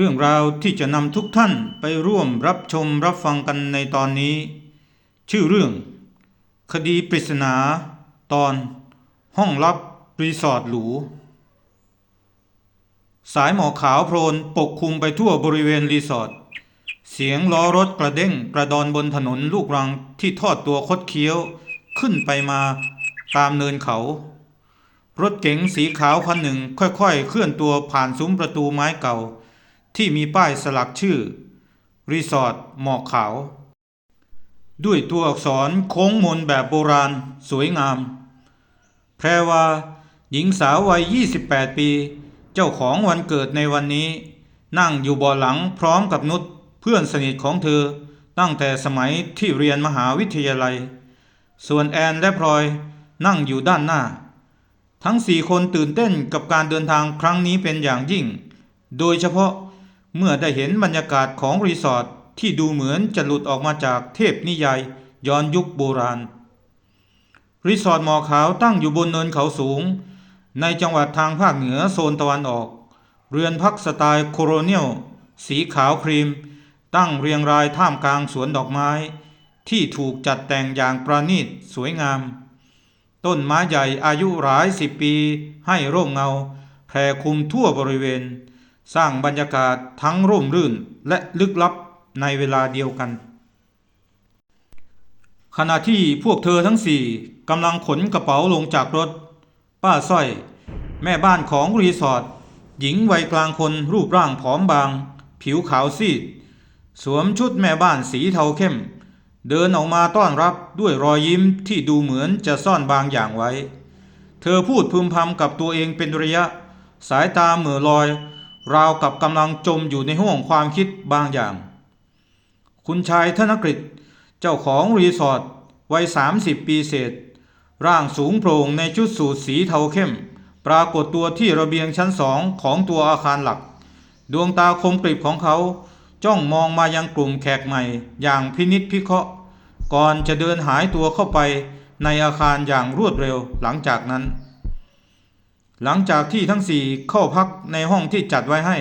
เรื่องราวที่จะนำทุกท่านไปร่วมรับชมรับฟังกันในตอนนี้ ชื่อเรื่อง คดีปริศนา ตอน ห้องลับรีสอร์ทหรูสายหมอกขาวโพลนปกคลุมไปทั่วบริเวณรีสอร์ทเสียงล้อรถกระเด้งกระดอนบนถนนลูกรังที่ทอดตัวคดเคี้ยวขึ้นไปมาตามเนินเขา รถเก๋งสีขาวคันหนึ่งค่อยๆ เคลื่อนตัวผ่านซุ้มประตูไม้เก่า ที่มีป้ายสลักชื่อ รีสอร์ทหมอกขาว ด้วยตัวอักษรโค้งมนแบบโบราณสวยงาม แพรว่าหญิงสาววัย 28 ปี เจ้าของวันเกิดในวันนี้ นั่งอยู่เบาะหลังพร้อมกับนุชเพื่อนสนิทของเธอตั้งแต่สมัยที่เรียนมหาวิทยาลัย ส่วนแอนและพลอยนั่งอยู่ด้านหน้า ทั้งสี่คนตื่นเต้นกับการเดินทางครั้งนี้เป็นอย่างยิ่ง โดยเฉพาะ เมื่อได้เห็นบรรยากาศของรีสอร์ทที่ดูเหมือนจะหลุดออกมาจากเทพนิยายย้อนยุคโบราณ รีสอร์ทหมอขาวตั้งอยู่บนเนินเขาสูง ในจังหวัดทางภาคเหนือโซนตะวันออก เรือนพักสไตล์โคโรเนียลสีขาวครีม ตั้งเรียงรายท่ามกลางสวนดอกไม้ ที่ถูกจัดแต่งอย่างประณีตสวยงาม ต้นไม้ใหญ่อายุหลายสิบปีให้ร่มเงา แผ่คลุมทั่วบริเวณ สร้างบรรยากาศทั้งร่มรื่นและลึกลับในเวลาเดียวกัน ขณะที่พวกเธอทั้งสี่กำลังขนกระเป๋าลงจากรถ ป้าสร้อย แม่บ้านของรีสอร์ทหญิงวัยกลางคนรูปร่างผอมบาง ผิวขาวซีด สวมชุดแม่บ้านสีเทาเข้ม เดินออกมาต้อนรับด้วยรอยยิ้มที่ดูเหมือนจะซ่อนบางอย่างไว้ เธอพูดพึมพำกับตัวเองเป็นระยะ สายตาเหม่อลอย ราวกับกำลังจมอยู่ในห้วงความคิดบางอย่าง คุณชายธนกฤษเจ้าของรีสอร์ทวัย 30 ปีเศษ ร่างสูงโปร่งในชุดสูทสีเทาเข้ม ปรากฏตัวที่ระเบียงชั้นสองของตัวอาคารหลัก ดวงตาคมกริบของเขา จ้องมองมายังกลุ่มแขกใหม่อย่างพินิษพิเคราะห์ ก่อนจะเดินหายตัวเข้าไปในอาคารอย่างรวดเร็วหลังจากนั้น หลังจากที่ทั้งสี่เข้าพักในห้องที่จัดไว้ให้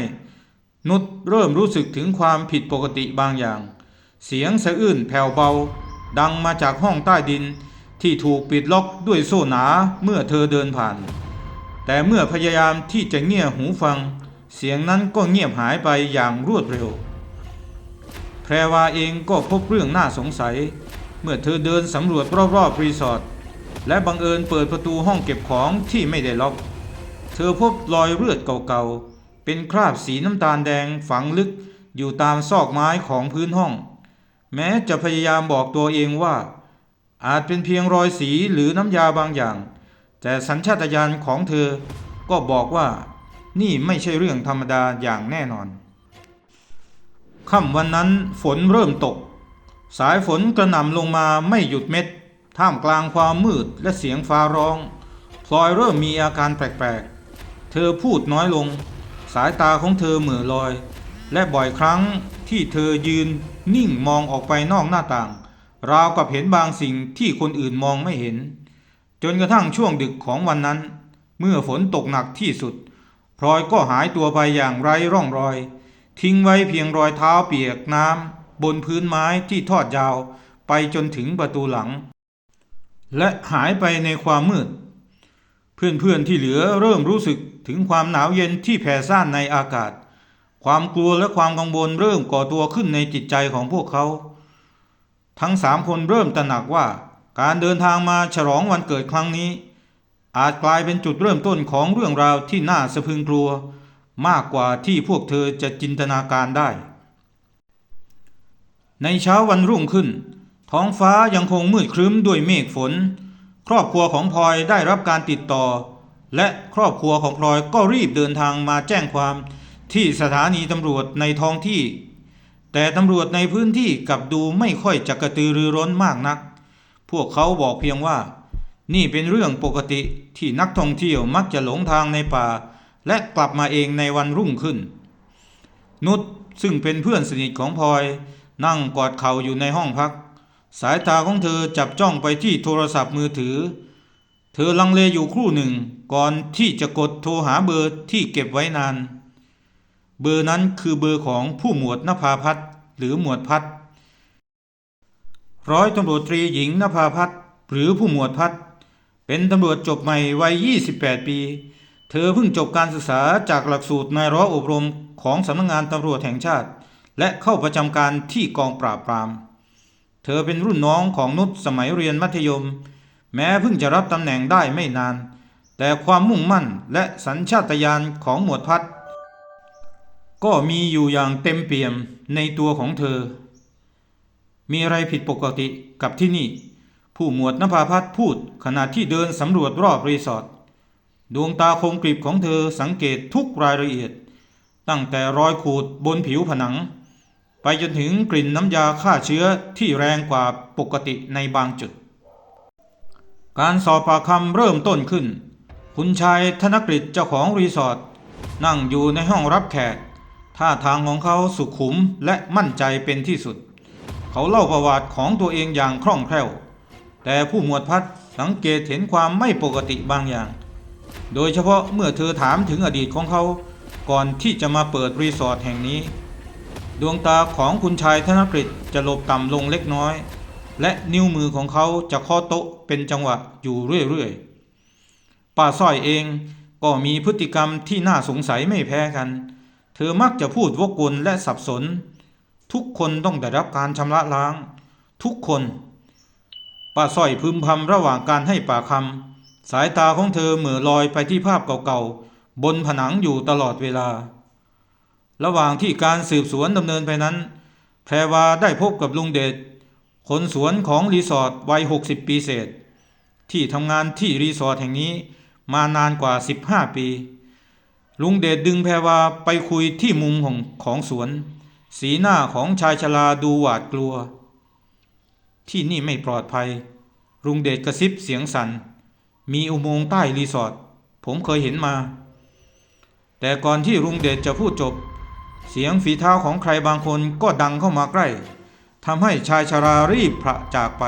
นุชเริ่มรู้สึกถึงความผิดปกติบางอย่าง เสียงสะอื้นแผ่วเบา ดังมาจากห้องใต้ดินที่ถูกปิดล็อกด้วยโซ่หนาเมื่อเธอเดินผ่าน แต่เมื่อพยายามที่จะเงี่ยหูฟัง เสียงนั้นก็เงียบหายไปอย่างรวดเร็ว แพรวาเองก็พบเรื่องน่าสงสัย เมื่อเธอเดินสำรวจรอบๆรีสอร์ทและบังเอิญเปิดประตูห้องเก็บของที่ไม่ได้ล็อก เธอพบรอยเลือดเก่าๆ เป็นคราบสีน้ำตาลแดงฝังลึกอยู่ตามซอกไม้ของพื้นห้อง แม้จะพยายามบอกตัวเองว่า อาจเป็นเพียงรอยสีหรือน้ำยาบางอย่าง แต่สัญชาตญาณของเธอก็บอกว่านี่ไม่ใช่เรื่องธรรมดาอย่างแน่นอนค่ำวันนั้นฝนเริ่มตก สายฝนกระหน่ำลงมาไม่หยุดเม็ด ท่ามกลางความมืดและเสียงฟ้าร้อง พลอยเริ่มมีอาการแปลกๆ ธอพูดน้อยลง สายตาของเธอเหม่อลอย และบ่อยครั้งที่เธอยืนนิ่งมองออกไปนอกหน้าต่าง ราวกับเห็นบางสิ่งที่คนอื่นมองไม่เห็น จนกระทั่งช่วงดึกของวันนั้น เมื่อฝนตกหนักที่สุด พลอยก็หายตัวไปอย่างไร้ร่องรอย ทิ้งไว้เพียงรอยเท้าเปียกน้ำบนพื้นไม้ที่ทอดยาวไปจนถึงประตูหลัง และหายไปในความมืด เพื่อนๆที่เหลือเริ่มรู้สึก ถึงความหนาวเย็นที่แผ่ซ่านในอากาศ ความกลัวและความกังวลเริ่มก่อตัวขึ้นในจิตใจของพวกเขา ทั้งสามคนเริ่มตระหนักว่าการเดินทางมาฉลองวันเกิดครั้งนี้ อาจกลายเป็นจุดเริ่มต้นของเรื่องราวที่น่าสะพึงกลัว มากกว่าที่พวกเธอจะจินตนาการได้ ในเช้าวันรุ่งขึ้น ท้องฟ้ายังคงมืดครึ้มด้วยเมฆฝน ครอบครัวของพลอยได้รับการติดต่อ และครอบครัวของพลอยก็รีบเดินทางมาแจ้งความที่สถานีตำรวจในท้องที่ แต่ตำรวจในพื้นที่กลับดูไม่ค่อยจะกระตือรือร้นมากนัก พวกเขาบอกเพียงว่า นี่เป็นเรื่องปกติที่นักท่องเที่ยวมักจะหลงทางในป่า และกลับมาเองในวันรุ่งขึ้น นุชซึ่งเป็นเพื่อนสนิทของพลอย นั่งกอดเข่าอยู่ในห้องพัก สายตาของเธอจับจ้องไปที่โทรศัพท์มือถือ เธอลังเลอยู่ครู่หนึ่งก่อนที่จะกดโทรหาเบอร์ที่เก็บไว้นาน เบอร์นั้นคือเบอร์ของผู้หมวดนภาพัฒน์หรือหมวดพัฒน์ร้อยตำรวจตรีหญิงนภาพัฒน์หรือผู้หมวดพัฒน์เป็นตำรวจจบใหม่วัย 28 ปี เธอเพิ่งจบการศึกษาจากหลักสูตรนายร้อยอบรมของสำนักงานตำรวจแห่งชาติ และเข้าประจำการที่กองปราบปราม เธอเป็นรุ่นน้องของนุชสมัยเรียนมัธยม แม้เพิ่งจะรับตำแหน่งได้ไม่นาน แต่ความมุ่งมั่นและสัญชาตญาณของหมวดพัฒน์ก็มีอยู่อย่างเต็มเปี่ยมในตัวของเธอ มีอะไรผิดปกติกับที่นี่ ผู้หมวดนภาพัฒพูดขณะที่เดินสำรวจรอบรีสอร์ทดวงตาคมกริบของเธอสังเกตทุกรายละเอียด ตั้งแต่รอยขูดบนผิวผนัง ไปจนถึงกลิ่นน้ำยาฆ่าเชื้อที่แรงกว่าปกติในบางจุด การสอบปากคำเริ่มต้นขึ้น คุณชายธนกฤษเจ้าของรีสอร์ทนั่งอยู่ในห้องรับแขก ท่าทางของเขาสุขุมและมั่นใจเป็นที่สุด เขาเล่าประวัติของตัวเองอย่างคล่องแคล่ว แต่ผู้หมวดพัดสังเกตเห็นความไม่ปกติบางอย่าง โดยเฉพาะเมื่อเธอถามถึงอดีตของเขา ก่อนที่จะมาเปิดรีสอร์ทแห่งนี้ ดวงตาของคุณชายธนกฤษจะหลบต่ำลงเล็กน้อย และนิ้วมือของเขาจะเคาะโต๊ะเป็นจังหวะอยู่เรื่อยๆป้าสร้อยเองก็มีพฤติกรรมที่น่าสงสัยไม่แพ้กัน เธอมักจะพูดวกวนและสับสน ทุกคนต้องได้รับการชำระล้าง ทุกคนป้าสร้อยพึมพำระหว่างการให้ปากคำสายตาของเธอเหม่อลอยไปที่ภาพเก่าๆบนผนังอยู่ตลอดเวลา ระหว่างที่การสืบสวนดำเนินไปนั้น แพรวาได้พบกับลุงเดช คนสวนของรีสอร์ทวัย 60 ปีเศษ ที่ทำงานที่รีสอร์ทแห่งนี้มานานกว่า 15 ปี ลุงเดชดึงแพรวาไปคุยที่มุมของของสวน สีหน้าของชายชราดูหวาดกลัว ที่นี่ไม่ปลอดภัย ลุงเดชกระซิบเสียงสัน่นมีอุโมงค์ใต้รีสอร์ทผมเคยเห็นมา แต่ก่อนที่ลุงเดชจะพูดจบ เสียงฝีเท้าของใครบางคนก็ดังเข้ามาใกล้ ทำให้ชายชารารีบพระจากไป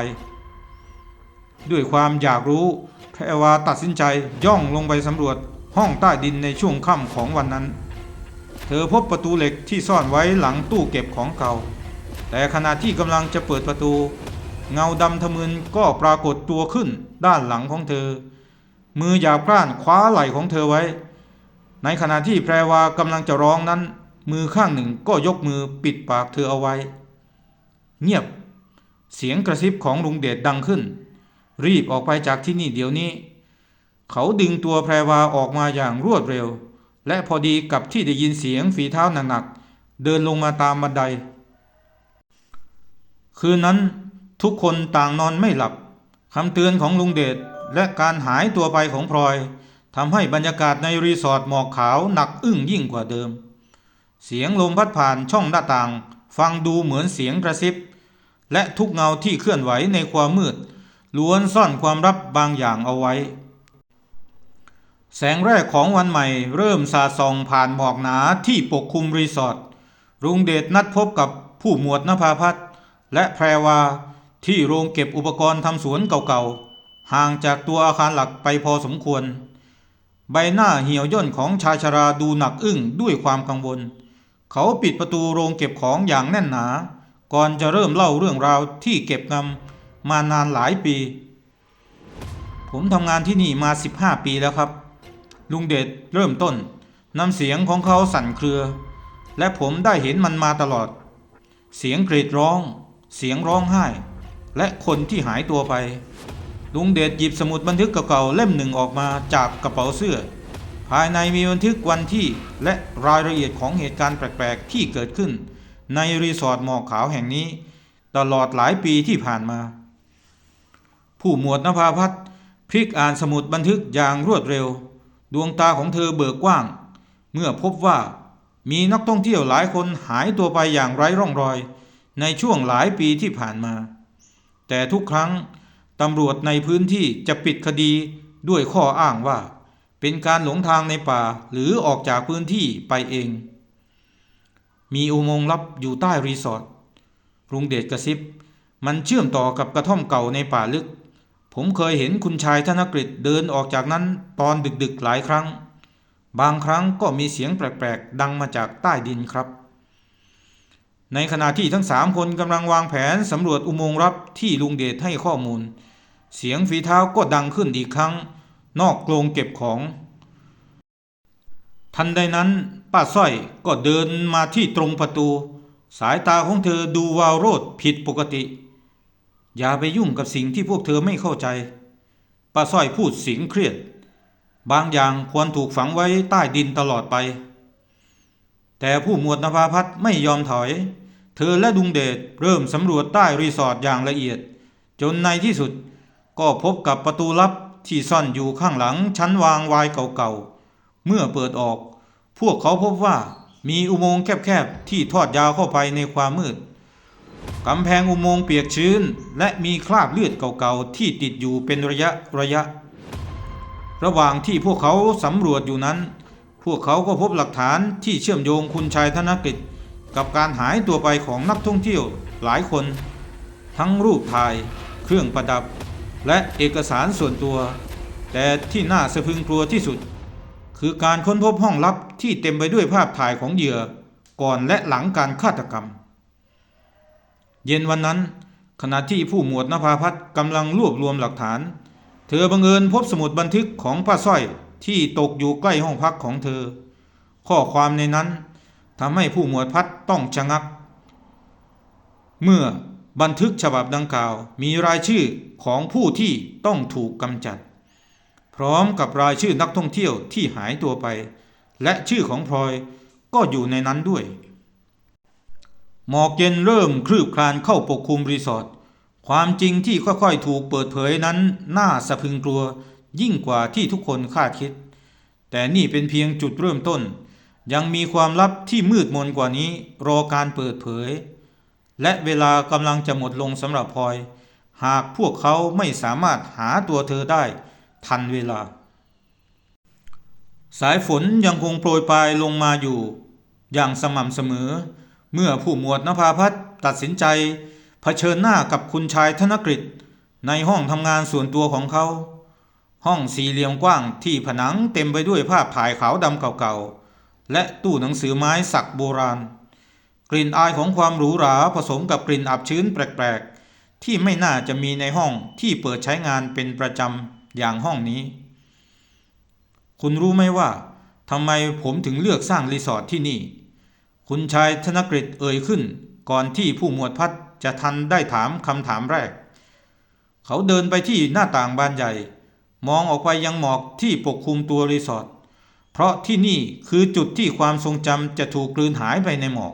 ด้วยความอยากรู้แพรวาตัดสินใจย่องลงไปสำรวจห้องใต้ดินในช่วงค่ำของวันนั้น เธอพบประตูเหล็กที่ซ่อนไว้หลังตู้เก็บของเก่า แต่ขณะที่กำลังจะเปิดประตู เงาดำทะมึนก็ปรากฏตัวขึ้นด้านหลังของเธอ มือหยาบกร้านคว้าไหล่ของเธอไว้ ในขณะที่แพรวากำลังจะร้องนั้น มือข้างหนึ่งก็ยกมือปิดปากเธอเอาไว้ เงียบ เสียงกระซิบของลุงเดชดังขึ้น รีบออกไปจากที่นี่เดี๋ยวนี้ เขาดึงตัวแพรวาออกมาอย่างรวดเร็ว และพอดีกับที่ได้ยินเสียงฝีเท้าหนักๆเดินลงมาตามบันได คืนนั้นทุกคนต่างนอนไม่หลับคำเตือนของลุงเดชและการหายตัวไปของพลอยทำให้บรรยากาศในรีสอร์ทหมอกขาวหนักอึ้งยิ่งกว่าเดิม เสียงลมพัดผ่านช่องหน้าต่าง ฟังดูเหมือนเสียงกระซิบ และทุกเงาที่เคลื่อนไหวในความมืด ล้วนซ่อนความลับบางอย่างเอาไว้ แสงแรกของวันใหม่เริ่มสาดส่องผ่านหมอกหนาที่ปกคลุมรีสอร์ทรุงเดชนัดพบกับผู้หมวดนภาพัฒน์และแพรวาที่โรงเก็บอุปกรณ์ทำสวนเก่าๆ ห่างจากตัวอาคารหลักไปพอสมควร ใบหน้าเหี่ยวย่นของชายชราดูหนักอึ้งด้วยความกังวล เขาปิดประตูโรงเก็บของอย่างแน่นหนา ก่อนจะเริ่มเล่าเรื่องราวที่เก็บงำมานานหลายปี ผมทำงานที่นี่มา 15 ปีแล้วครับ ลุงเดชเริ่มต้นนำเสียงของเขาสั่นเครือ และผมได้เห็นมันมาตลอด เสียงกรีดร้อง เสียงร้องไห้ และคนที่หายตัวไป ลุงเดชหยิบสมุดบันทึกเก่าๆเล่มหนึ่งออกมาจากกระเป๋าเสื้อ ภายในมีบันทึกวันที่และรายละเอียดของเหตุการณ์แปลกๆที่เกิดขึ้น ในรีสอร์ทหมอกขาวแห่งนี้ ตลอดหลายปีที่ผ่านมา ผู้หมวดนภาพัฒน์พลิกอ่านสมุดบันทึกอย่างรวดเร็ว ดวงตาของเธอเบิกกว้าง เมื่อพบว่ามีนักท่องเที่ยวหลายคนหายตัวไปอย่างไร้ร่องรอย ในช่วงหลายปีที่ผ่านมา แต่ทุกครั้งตำรวจในพื้นที่จะปิดคดีด้วยข้ออ้างว่า เป็นการหลงทางในป่าหรือออกจากพื้นที่ไปเอง มีอุโมงค์ลับอยู่ใต้รีสอร์ทลุงเดชกระซิบ มันเชื่อมต่อกับกระท่อมเก่าในป่าลึก ผมเคยเห็นคุณชายธนกฤษเดินออกจากนั้นตอนดึกๆหลายครั้ง บางครั้งก็มีเสียงแปลกๆดังมาจากใต้ดินครับ ในขณะที่ทั้งสามคนกำลังวางแผนสำรวจอุโมงค์ลับที่ลุงเดชให้ข้อมูล เสียงฝีเท้าก็ดังขึ้นอีกครั้ง นอกโรงเก็บของ ทันใดนั้นป้าสร้อยก็เดินมาที่ตรงประตู สายตาของเธอดูวาวโรดผิดปกติ อย่าไปยุ่งกับสิ่งที่พวกเธอไม่เข้าใจป้าสร้อยพูดเสียงเครียด บางอย่างควรถูกฝังไว้ใต้ดินตลอดไป แต่ผู้หมวดนภาพัฒน์ไม่ยอมถอย เธอและดุงเดชเริ่มสำรวจใต้รีสอร์ทอย่างละเอียด จนในที่สุดก็พบกับประตูลับ ที่ซ่อนอยู่ข้างหลังชั้นวางวายเก่าๆ เมื่อเปิดออก พวกเขาพบว่ามีอุโมงค์แคบๆ ที่ทอดยาวเข้าไปในความมืด กำแพงอุโมงค์เปียกชื้น และมีคราบเลือดเก่าๆ ที่ติดอยู่เป็นระยะระยะ ระหว่างที่พวกเขาสำรวจอยู่นั้น พวกเขาก็พบหลักฐานที่เชื่อมโยงคุณชายธนกฤษกับการหายตัวไปของนักท่องเที่ยวหลายคน ทั้งรูปถ่าย เครื่องประดับ และเอกสารส่วนตัว แต่ที่น่าสะพึงกลัวที่สุด คือการค้นพบห้องลับที่เต็มไปด้วยภาพถ่ายของเหยื่อก่อนและหลังการฆาตกรรม เย็นวันนั้น ขณะที่ผู้หมวดนภาพัฒน์กำลังรวบรวมหลักฐาน เธอบังเอิญพบสมุดบันทึกของป้าสร้อยที่ตกอยู่ใกล้ห้องพักของเธอ ข้อความในนั้นทำให้ผู้หมวดพัดต้องชะงัก เมื่อ บันทึกฉบับดังกล่าวมีรายชื่อของผู้ที่ต้องถูกกำจัด พร้อมกับรายชื่อนักท่องเที่ยวที่หายตัวไป และชื่อของพลอยก็อยู่ในนั้นด้วย หมอกเย็นเริ่มคลืบคลานเข้าปกคลุมรีสอร์ทความจริงที่ค่อยๆถูกเปิดเผยนั้นน่าสะพึงกลัวยิ่งกว่าที่ทุกคนคาดคิด แต่นี่เป็นเพียงจุดเริ่มต้น ยังมีความลับที่มืดมนกว่านี้รอการเปิดเผย และเวลากำลังจะหมดลงสำหรับพลอย หากพวกเขาไม่สามารถหาตัวเธอได้ทันเวลา สายฝนยังคงโปรยปลายลงมาอยู่ อย่างสม่ำเสมอ เมื่อผู้หมวดนภาพัฒน์ตัดสินใจ เผชิญหน้ากับคุณชายธนกฤษในห้องทำงานส่วนตัวของเขา ห้องสี่เหลี่ยมกว้างที่ผนังเต็มไปด้วยภาพถ่ายขาวดำเก่าๆ และตู้หนังสือไม้สักโบราณ กลิ่นอายของความหรูหราผสมกับกลิ่นอับชื้นแปลกๆ ที่ไม่น่าจะมีในห้องที่เปิดใช้งานเป็นประจำอย่างห้องนี้ คุณรู้ไหมว่าทำไมผมถึงเลือกสร้างรีสอร์ทที่นี่ คุณชายธนกฤษเอ่ยขึ้น ก่อนที่ผู้หมวดพัดจะทันได้ถามคำถามแรก เขาเดินไปที่หน้าต่างบานใหญ่ มองออกไปยังหมอกที่ปกคลุมตัวรีสอร์ทเพราะที่นี่คือจุดที่ความทรงจำจะถูกกลืนหายไปในหมอก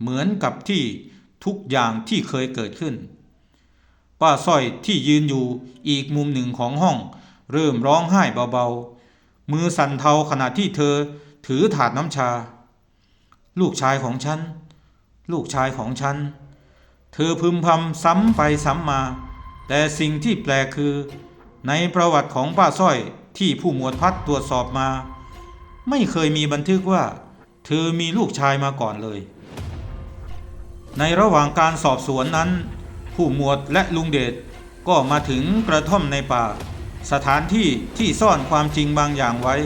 เหมือนกับที่ทุกอย่างที่เคยเกิดขึ้น ป้าสร้อยที่ยืนอยู่อีกมุมหนึ่งของห้อง เริ่มร้องไห้เบาๆ มือสั่นเทาขณะที่เธอถือถาดน้ำชา ลูกชายของฉัน ลูกชายของฉัน เธอพึมพำซ้ำไปซ้ำมา แต่สิ่งที่แปลกคือ ในประวัติของป้าสร้อยที่ผู้หมวดพัดตรวจสอบมา ไม่เคยมีบันทึกว่า เธอมีลูกชายมาก่อนเลย ในระหว่างการสอบสวนนั้น ผู้หมวดและลุงเดชก็มาถึงกระท่อมในป่า สถานที่ที่ซ่อนความจริงบางอย่างไว้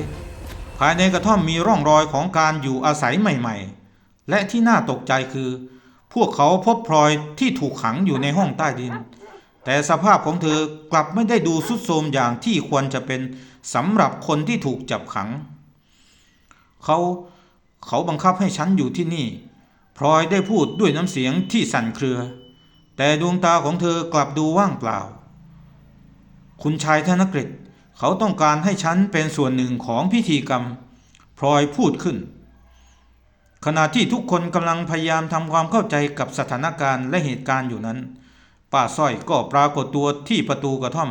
ภายในกระท่อมมีร่องรอยของการอยู่อาศัยใหม่ๆ และที่น่าตกใจคือ พวกเขาพบพลอยที่ถูกขังอยู่ในห้องใต้ดิน แต่สภาพของเธอกลับไม่ได้ดูสุดโทมอย่างที่ควรจะเป็นสำหรับคนที่ถูกจับขัง เขาเขาบังคับให้ฉันอยู่ที่นี่ พลอยได้พูดด้วยน้ำเสียงที่สั่นเครือ แต่ดวงตาของเธอกลับดูว่างเปล่า คุณชายธนกฤษเขาต้องการให้ฉันเป็นส่วนหนึ่งของพิธีกรรม พลอยพูดขึ้น ขณะที่ทุกคนกำลังพยายามทำความเข้าใจกับสถานการณ์และเหตุการณ์อยู่นั้น ป้าสร้อยก็ปรากฏตัวที่ประตูกระท่อม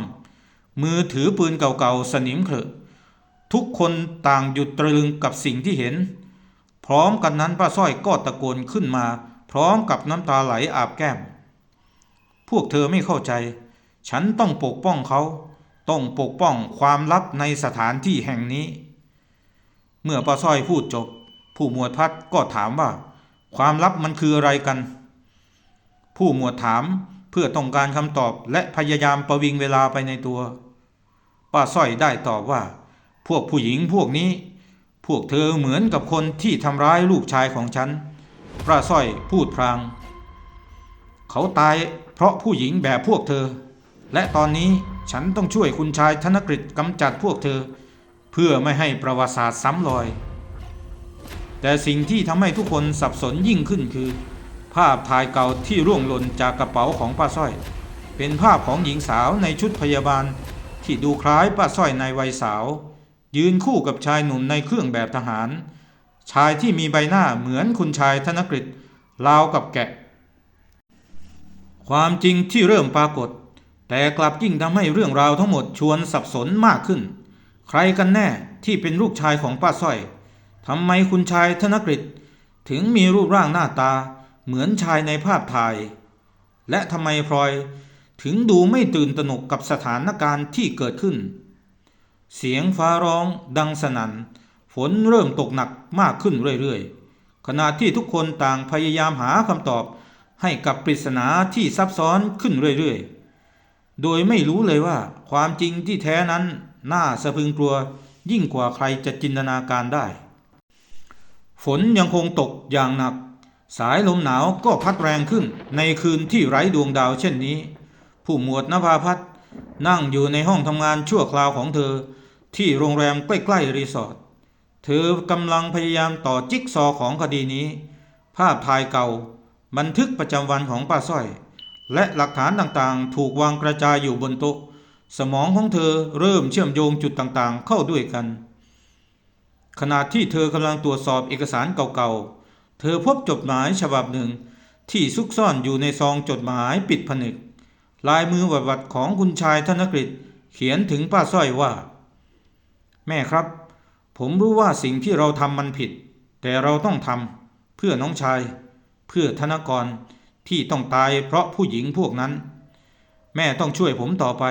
มือถือปืนเก่าๆสนิมเขอะทุกคนต่างหยุดตะลึงกับสิ่งที่เห็น พร้อมกันนั้นป้าสร้อยก็ตะโกนขึ้นมา พร้อมกับน้ำตาไหลอาบแก้ม พวกเธอไม่เข้าใจ ฉันต้องปกป้องเขา ต้องปกป้องความลับในสถานที่แห่งนี้ เมื่อป้าสร้อยพูดจบ ผู้หมวดพัดก็ถามว่า ความลับมันคืออะไรกัน ผู้หมวดถามเพื่อต้องการคำตอบและพยายามประวิงเวลาไปในตัว ป้าสร้อยได้ตอบว่า พวกผู้หญิงพวกนี้ พวกเธอเหมือนกับคนที่ทำร้ายลูกชายของฉันปราสร้อยพูดพราง เขาตายเพราะผู้หญิงแบบพวกเธอ และตอนนี้ฉันต้องช่วยคุณชายธนกฤษกำจัดพวกเธอ เพื่อไม่ให้ประวัติศาสตร์ซ้ำรอย แต่สิ่งที่ทำให้ทุกคนสับสนยิ่งขึ้นคือ ภาพถ่ายเก่าที่ร่วงหล่นจากกระเป๋าของป้าสร้อย เป็นภาพของหญิงสาวในชุดพยาบาลที่ดูคล้ายป้าสร้อยในวัยสาว ยืนคู่กับชายหนุ่มในเครื่องแบบทหาร ชายที่มีใบหน้าเหมือนคุณชายธนกฤษราวกับแกะ ความจริงที่เริ่มปรากฏ แต่กลับยิ่งทำให้เรื่องราวทั้งหมดชวนสับสนมากขึ้น ใครกันแน่ที่เป็นลูกชายของป้าสร้อยทำไมคุณชายธนกฤษถึงมีรูปร่างหน้าตาเหมือนชายในภาพถ่าย และทำไมพลอยถึงดูไม่ตื่นตระหนกกับสถานการณ์ที่เกิดขึ้น เสียงฟ้าร้องดังสนั่นฝนเริ่มตกหนักมากขึ้นเรื่อยๆ ขณะที่ทุกคนต่างพยายามหาคำตอบให้กับปริศนาที่ซับซ้อนขึ้นเรื่อยๆ โดยไม่รู้เลยว่าความจริงที่แท้นั้นน่าสะพึงกลัวยิ่งกว่าใครจะจินตนาการได้ ฝนยังคงตกอย่างหนัก สายลมหนาวก็พัดแรงขึ้นในคืนที่ไร้ดวงดาวเช่นนี้ ผู้หมวดนภาพัฒน์นั่งอยู่ในห้องทำงานชั่วคราวของเธอ ที่โรงแรมใกล้ๆรีสอร์ทเธอกำลังพยายามต่อจิ๊กซอของคดีนี้ ภาพถ่ายเก่า บันทึกประจำวันของป้าสร้อย และหลักฐานต่างๆ ถูกวางกระจายอยู่บนโต๊ะ สมองของเธอเริ่มเชื่อมโยงจุดต่างๆ เข้าด้วยกัน ขณะที่เธอกำลังตรวจสอบเอกสารเก่าๆ เธอพบจดหมายฉบับหนึ่งที่ซุกซ่อนอยู่ในซองจดหมายปิดผนึก ลายมือวัดๆของคุณชายธนกฤษเขียนถึงป้าสร้อยว่า แม่ครับ ผมรู้ว่าสิ่งที่เราทำมันผิด แต่เราต้องทำเพื่อน้องชาย เพื่อธนกรที่ต้องตายเพราะผู้หญิงพวกนั้น แม่ต้องช่วยผมต่อไป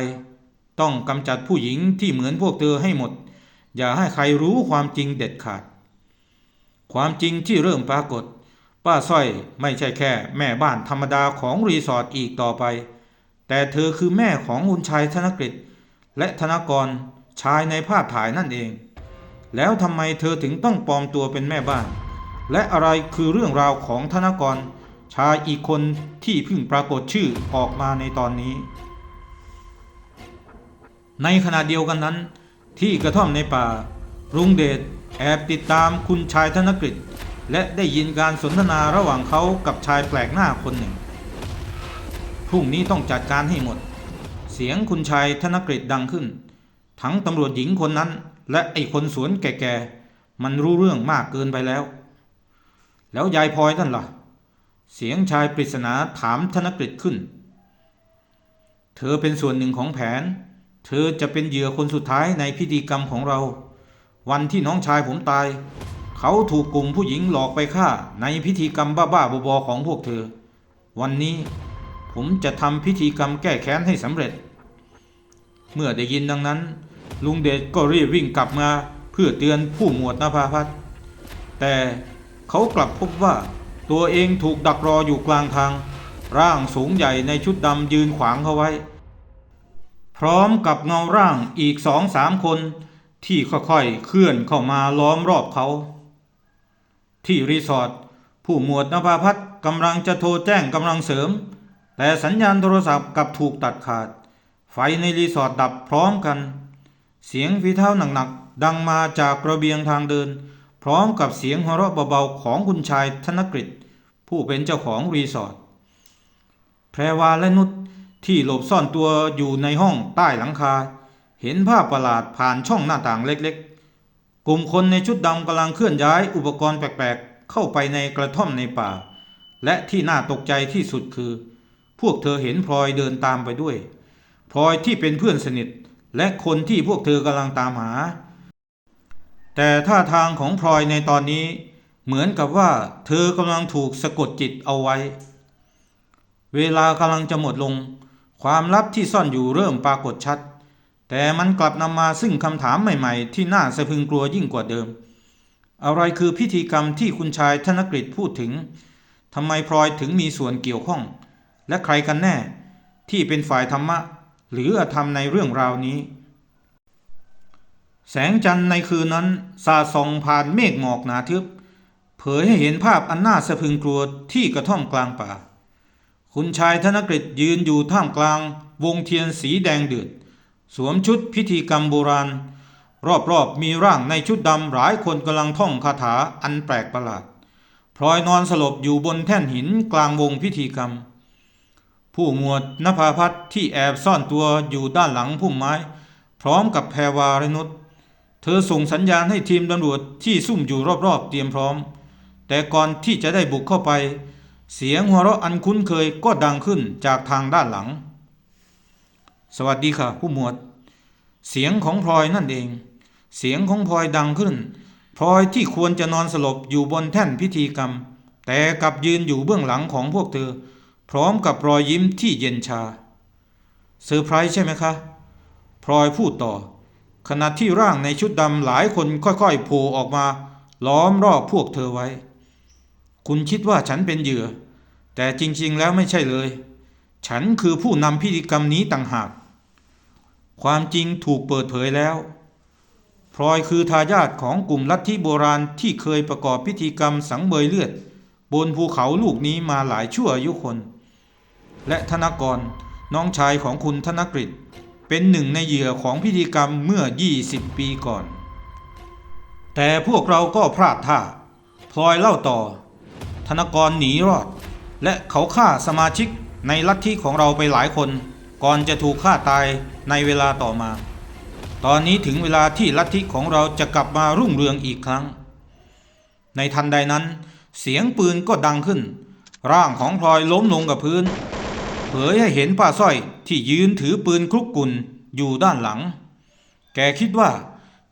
ต้องกำจัดผู้หญิงที่เหมือนพวกเธอให้หมด อย่าให้ใครรู้ความจริงเด็ดขาด ความจริงที่เริ่มปรากฏ ป้าสร้อยไม่ใช่แค่ แม่บ้านธรรมดาของรีสอร์ทอีกต่อไป แต่เธอคือแม่ของอุนชัยธนกฤษและธนกร ชายในภาพถ่ายนั่นเอง แล้วทำไมเธอถึงต้องปลอมตัวเป็นแม่บ้าน และอะไรคือเรื่องราวของธนกร ชายอีกคนที่เพิ่งปรากฏชื่อออกมาในตอนนี้ ในขณะเดียวกันนั้น ที่กระท่อมในป่า รุงเดชแอบติดตามคุณชายธนกฤษและได้ยินการสนทนาระหว่างเขากับชายแปลกหน้าคนหนึ่ง พรุ่งนี้ต้องจัดการให้หมด เสียงคุณชายธนกฤษดังขึ้น ทั้งตำรวจหญิงคนนั้น และไอ้คนสวนแก่ๆ มันรู้เรื่องมากเกินไปแล้ว แล้วยายพลอยนั่นล่ะ เสียงชายปริศนาถามธนกฤษขึ้น เธอเป็นส่วนหนึ่งของแผน เธอจะเป็นเหยื่อคนสุดท้ายในพิธีกรรมของเรา วันที่น้องชายผมตาย เขาถูกกลุ่มผู้หญิงหลอกไปฆ่าในพิธีกรรมบ้าๆบอๆของพวกเธอ วันนี้ผมจะทำพิธีกรรมแก้แค้นให้สำเร็จ เมื่อได้ยินดังนั้น ลุงเดชก็รีบวิ่งกลับมาเพื่อเตือนผู้หมวดนภาพัฒน์แต่เขากลับพบว่าตัวเองถูกดักรออยู่กลางทาง ร่างสูงใหญ่ในชุดดำยืนขวางเขาไว้ พร้อมกับเงาร่างอีกสองสามคนที่ค่อยๆเคลื่อนเข้ามาล้อมรอบเขา ที่รีสอร์ทผู้หมวดนภาพัฒน์กำลังจะโทรแจ้งกำลังเสริม แต่สัญญาณโทรศัพท์กลับถูกตัดขาด ไฟในรีสอร์ทดับพร้อมกัน เสียงฝีเท้าหนักๆดังมาจากระเบียงทางเดิน พร้อมกับเสียงหัวเราะเบาๆของคุณชายธนกฤษผู้เป็นเจ้าของรีสอร์ทแพรวาและนุชที่หลบซ่อนตัวอยู่ในห้องใต้หลังคา เห็นภาพประหลาดผ่านช่องหน้าต่างเล็กๆ กลุ่มคนในชุดดำกำลังเคลื่อนย้ายอุปกรณ์แปลกๆ เข้าไปในกระท่อมในป่า และที่น่าตกใจที่สุดคือ พวกเธอเห็นพลอยเดินตามไปด้วย พลอยที่เป็นเพื่อนสนิท และคนที่พวกเธอกำลังตามหา แต่ท่าทางของพลอยในตอนนี้เหมือนกับว่าเธอกำลังถูกสะกดจิตเอาไว้ เวลากำลังจะหมดลง ความลับที่ซ่อนอยู่เริ่มปรากฏชัด แต่มันกลับนำมาซึ่งคำถามใหม่ๆ ที่น่าสะพึงกลัวยิ่งกว่าเดิม อะไรคือพิธีกรรมที่คุณชายธนกฤษพูดถึงทำไมพลอยถึงมีส่วนเกี่ยวข้อง และใครกันแน่ ที่เป็นฝ่ายธรรมะ หรืออธรรมในเรื่องราวนี้ แสงจันทร์ในคืนนั้นสาส่องผ่านเมฆหมอกหนาทึบ เผยให้เห็นภาพอันน่าสะพึงกลัวที่กระท่อมกลางป่า คุณชายธนกฤษยืนอยู่ท่ามกลาง วงเทียนสีแดงเดือด สวมชุดพิธีกรรมโบราณ รอบๆมีร่างในชุดดำหลายคนกำลังท่องคาถาอันแปลกประหลาดพลอยนอนสลบอยู่บนแท่นหินกลางวงพิธีกรรม ผู้หมวดนภาพัฒน์ที่แอบซ่อนตัวอยู่ด้านหลังพุ่มไม้ พร้อมกับแพรวารนุชเธอส่งสัญญาณให้ทีมตำรวจที่ซุ่มอยู่รอบๆ เตรียมพร้อม แต่ก่อนที่จะได้บุกเข้าไป เสียงหัวเราะอันคุ้นเคยก็ดังขึ้นจากทางด้านหลัง สวัสดีค่ะ ผู้หมวด เสียงของพลอยนั่นเอง เสียงของพลอยดังขึ้นพลอยที่ควรจะนอนสลบอยู่บนแท่นพิธีกรรม แต่กลับยืนอยู่เบื้องหลังของพวกเธอ พร้อมกับรอยยิ้มที่เย็นชาเซอร์ไพรส์ใช่ไหมคะ พลอยพูดต่อ ขณะที่ร่างในชุดดำหลายคนค่อยๆโผล่ออกมา ล้อมรอบพวกเธอไว้ คุณคิดว่าฉันเป็นเหยื่อ แต่จริงๆแล้วไม่ใช่เลย ฉันคือผู้นำพิธีกรรมนี้ต่างหาก ความจริงถูกเปิดเผยแล้วพลอยคือทายาทของกลุ่มลัทธิโบราณที่เคยประกอบพิธีกรรมสังเบยเลือด บนภูเขาลูกนี้มาหลายชั่วอายุคน และธนกร น้องชายของคุณธนกฤษเป็นหนึ่งในเหยื่อของพิธีกรรมเมื่อ 20 ปีก่อน แต่พวกเราก็พลาดท่า พลอยเล่าต่อ ธนกรหนีรอด และเขาฆ่าสมาชิกในลัทธิของเราไปหลายคน ก่อนจะถูกฆ่าตายในเวลาต่อมา ตอนนี้ถึงเวลาที่ลัทธิของเราจะกลับมารุ่งเรืองอีกครั้ง ในทันใดนั้น เสียงปืนก็ดังขึ้น ร่างของพลอยล้มลงกับพื้น เผยให้เห็นป้าสร้อยที่ยืนถือปืนคลุกกุ่นอยู่ด้านหลัง แกคิดว่า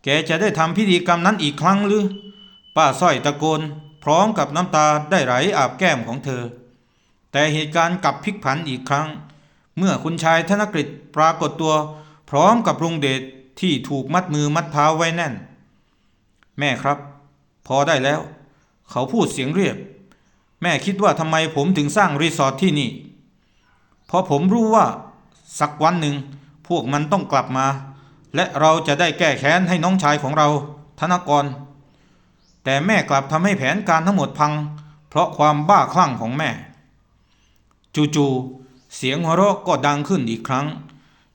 แกจะได้ทำพิธีกรรมนั้นอีกครั้งหรือ ป้าสร้อยตะโกน พร้อมกับน้ำตาได้ไหลอาบแก้มของเธอ แต่เหตุการณ์กลับพลิกผันอีกครั้ง เมื่อคุณชายธนกฤษปรากฏตัว พร้อมกับลุงเดชที่ถูกมัดมือมัดเท้าไว้แน่น แม่ครับ พอได้แล้ว เขาพูดเสียงเรียบ แม่คิดว่าทำไมผมถึงสร้างรีสอร์ทที่นี่ พราะผมรู้ว่าสักวันหนึ่งพวกมันต้องกลับมา และเราจะได้แก้แค้นให้น้องชายของเรา ธนกร แต่แม่กลับทำให้แผนการทั้งหมดพัง เพราะความบ้าคลั่งของแม่ จู่ๆเสียงหัวเราะก็ดังขึ้นอีกครั้ง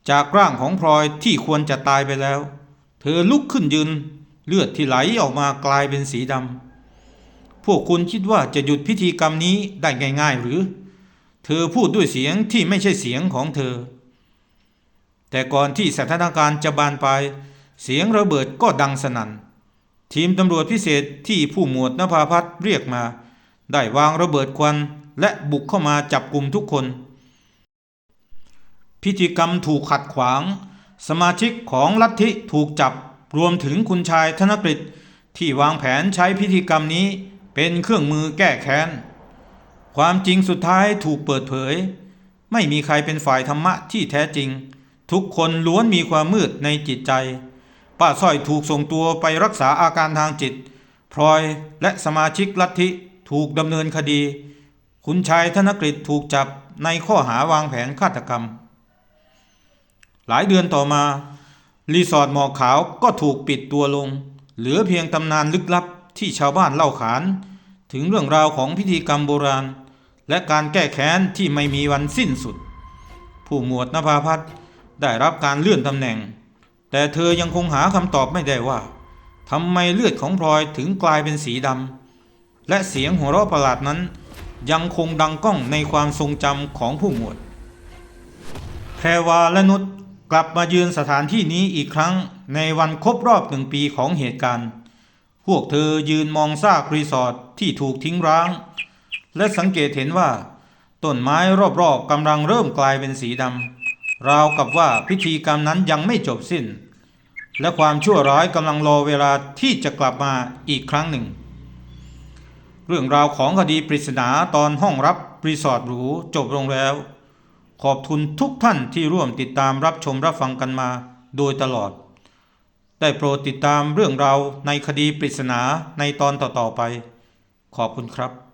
จากร่างของพลอยที่ควรจะตายไปแล้ว เธอลุกขึ้นยืน เลือดที่ไหลออกมากลายเป็นสีดำพวกคุณคิดว่าจะหยุดพิธีกรรมนี้ได้ง่าย ๆ หรือ เธอพูดด้วยเสียงที่ไม่ใช่เสียงของเธอ แต่ก่อนที่สถานการณ์จะบานปลายเสียงระเบิดก็ดังสนั่น ทีมตำรวจพิเศษที่ผู้หมวดนภาพัฒน์เรียกมา ได้วางระเบิดควันและบุกเข้ามาจับกลุ่มทุกคน พิธีกรรมถูกขัดขวาง สมาชิกของลัทธิถูกจับรวมถึงคุณชายธนกฤษที่วางแผนใช้พิธีกรรมนี้เป็นเครื่องมือแก้แค้น ความจริงสุดท้ายถูกเปิดเผย ไม่มีใครเป็นฝ่ายธรรมะที่แท้จริง ทุกคนล้วนมีความมืดในจิตใจ ป้าสร้อยถูกส่งตัวไปรักษาอาการทางจิต พลอยและสมาชิกลัทธิถูกดำเนินคดี คุณชายธนกฤษถูกจับในข้อหาวางแผนฆาตกรรม หลายเดือนต่อมา รีสอร์ทหมอกขาวก็ถูกปิดตัวลง เหลือเพียงตำนานลึกลับที่ชาวบ้านเล่าขาน ถึงเรื่องราวของพิธีกรรมโบราณ และการแก้แค้นที่ไม่มีวันสิ้นสุด ผู้หมวดนภาพัฒน์ได้รับการเลื่อนตำแหน่ง แต่เธอยังคงหาคำตอบไม่ได้ว่าทำไมเลือดของพลอยถึงกลายเป็นสีดำและเสียงหัวเราะประหลาดนั้น ยังคงดังก้องในความทรงจำของผู้หมวดแพรวาและนุชกลับมายืนสถานที่นี้อีกครั้งในวันครบรอบหนึ่งปีของเหตุการณ์ พวกเธอยืนมองซากรีสอร์ทที่ถูกทิ้งร้าง และสังเกตเห็นว่าต้นไม้รอบๆกำลังเริ่มกลายเป็นสีดำราวกับว่าพิธีกรรมนั้นยังไม่จบสิ้น และความชั่วร้ายกำลังรอเวลาที่จะกลับมาอีกครั้งหนึ่ง เรื่องราวของคดีปริศนาตอนห้องรับรีสอร์ทหรูจบลงแล้ว ขอบคุณทุกท่านที่ร่วมติดตามรับชมรับฟังกันมาโดยตลอด ได้โปรดติดตามเรื่องราวในคดีปริศนาในตอนต่อๆไป ขอบคุณครับ